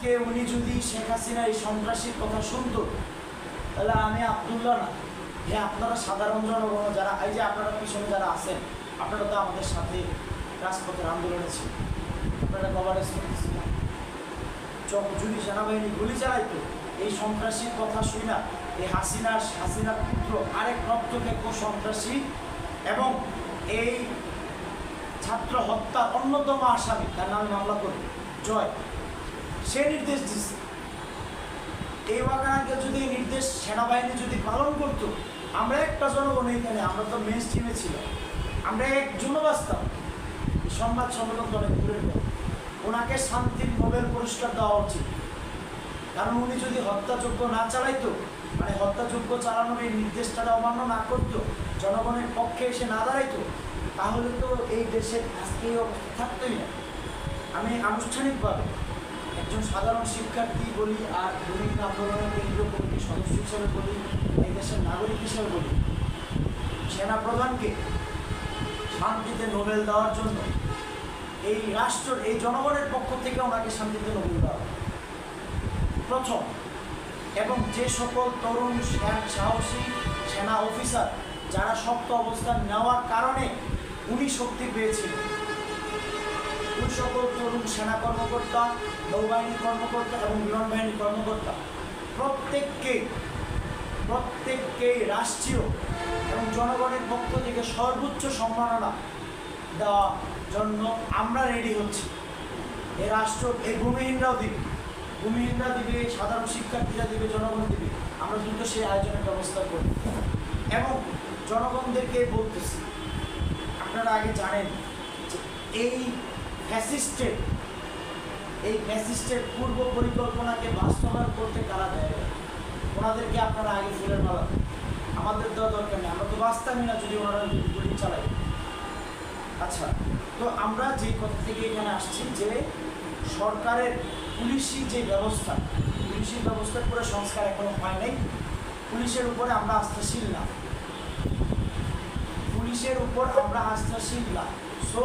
আজকে উনি যদি শেখ হাসিনা এই সন্ত্রাসীর কথা শুনতো, তাহলে আমি আবদুল্লাহ না। যে আপনারা সাধারণ জনগণ, যারা এই যে আপনারা পিছনে যারা আছেন, আপনারা তো আমাদের সাথে রাজপথের আন্দোলনে ছিল আপনারা কভারেজ করতেছিলেন চ- যদি সেনাবাহিনী গুলি চালাইতো। এই সন্ত্রাসীর কথা শুই না এই হাসিনার হাসিনার পুত্র আরেক রক্তকেক্ষ সন্ত্রাসী এবং এই ছাত্র হত্যার অন্যতম আসামি, তার নামে মামলা করবে জয়। সে নির্দেশ দিচ্ছে এই ওয়াকানাকে যদি নির্দেশ সেনাবাহিনী যদি পালন করতো, আমরা একটা জনগণ এখানে, আমরা তো মেন স্ট্রিমে ছিলাম। আমরা একজনও বাঁচতাম সংবাদ সম্মেলন অনেক কথা। ওনাকে শান্তির নোবেল পুরস্কার দেওয়া উচিত। কারণ উনি যদি হত্যাযোগ্য না চালাইতো মানে হত্যাযোগ্য চালানোর এই নির্দেশটা অমান্য না করতো, জনগণের পক্ষে এসে না দাঁড়াইতো, তাহলে তো এই দেশের আজকে থাকতোই না। আমি আনুষ্ঠানিকভাবে একজন সাধারণ শিক্ষার্থী বলি আর দৈনিক আন্দোলনের কেন্দ্রীয় কমিটির সদস্য হিসেবে বলি, এই দেশের নাগরিক হিসেবে বলি, সেনাপ্রধানকে শান্তিতে নোবেল দেওয়ার জন্য এই রাষ্ট্র, এই জনগণের পক্ষ থেকে ওনাকে শান্তিতে নোবেল দেওয়া। প্রথম, এবং যে সকল তরুণ সাহসী সেনা অফিসার, যারা শক্ত অবস্থান নেওয়ার কারণে উনি শক্তি পেয়েছিলেন সকল তরুণ সেনা কর্মকর্তা, নৌবাহিনী কর্মকর্তা এবং বিমান বাহিনী কর্মকর্তা। প্রত্যেককে, প্রত্যেককেই রাষ্ট্রীয় এবং জনগণের পক্ষ থেকে সর্বোচ্চ সম্মাননা দেওয়ার জন্য আমরা রেডি হচ্ছি। এ রাষ্ট্র এই ভূমিহীনরাও দিবে। ভূমিহীনরা দিবে, সাধারণ শিক্ষার্থীরা দিবে, জনগণ দিবে। আমরা দ্রুত সেই আয়োজনের ব্যবস্থা করি এবং জনগণদেরকে বলতেছি, আপনারা আগে জানেন যে এই ফ্যাসিস্টের এই ফ্যাসিস্টের পূর্ব পরিকল্পনাকে বাস্তবায়ন করতে কারা দেয়? ওনাদেরকে আপনারা আগে মালা দেন। আমাদের দেওয়া দরকার নেই। আমরা তো বাঁচতামই না যদি ওনারা গুলি চালাই আচ্ছা তো আমরা যে কথা থেকে এখানে আসছি যে সরকারের পুলিশি যে ব্যবস্থা পুলিশি ব্যবস্থার পুরো সংস্কার এখনও হয় নাই। পুলিশের উপরে আমরা আস্থাশীল না। পুলিশের উপর আমরা আস্থাশীল না। সো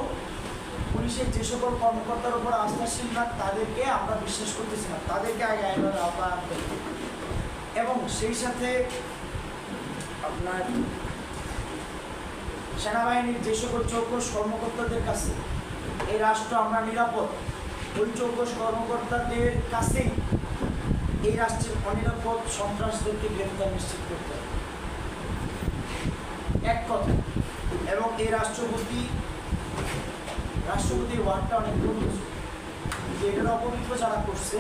পুলিশের যে সকল কর্মকর্তার উপর আস্থাশীল না, তাদেরকে আমরা বিশ্বাস করতেছি না। তাদেরকে আগে আইনের আওতায় আনতে এবং সেই সাথে আপনার সেনাবাহিনীর যে সকল চৌকস কর্মকর্তাদের কাছে, এই রাষ্ট্র আমরা নিরাপদ। ওই চৌকস কর্মকর্তাদের কাছেই এই রাষ্ট্রের অনিরাপদ সন্ত্রাসদেরকে গ্রেফতার নিশ্চিত করতে এক কথা। এবং এই রাষ্ট্রপতি রাষ্ট্রপতি ওয়ার্ডটা অনেক বন্ধু যে এটার অপবিত্র যারা করছে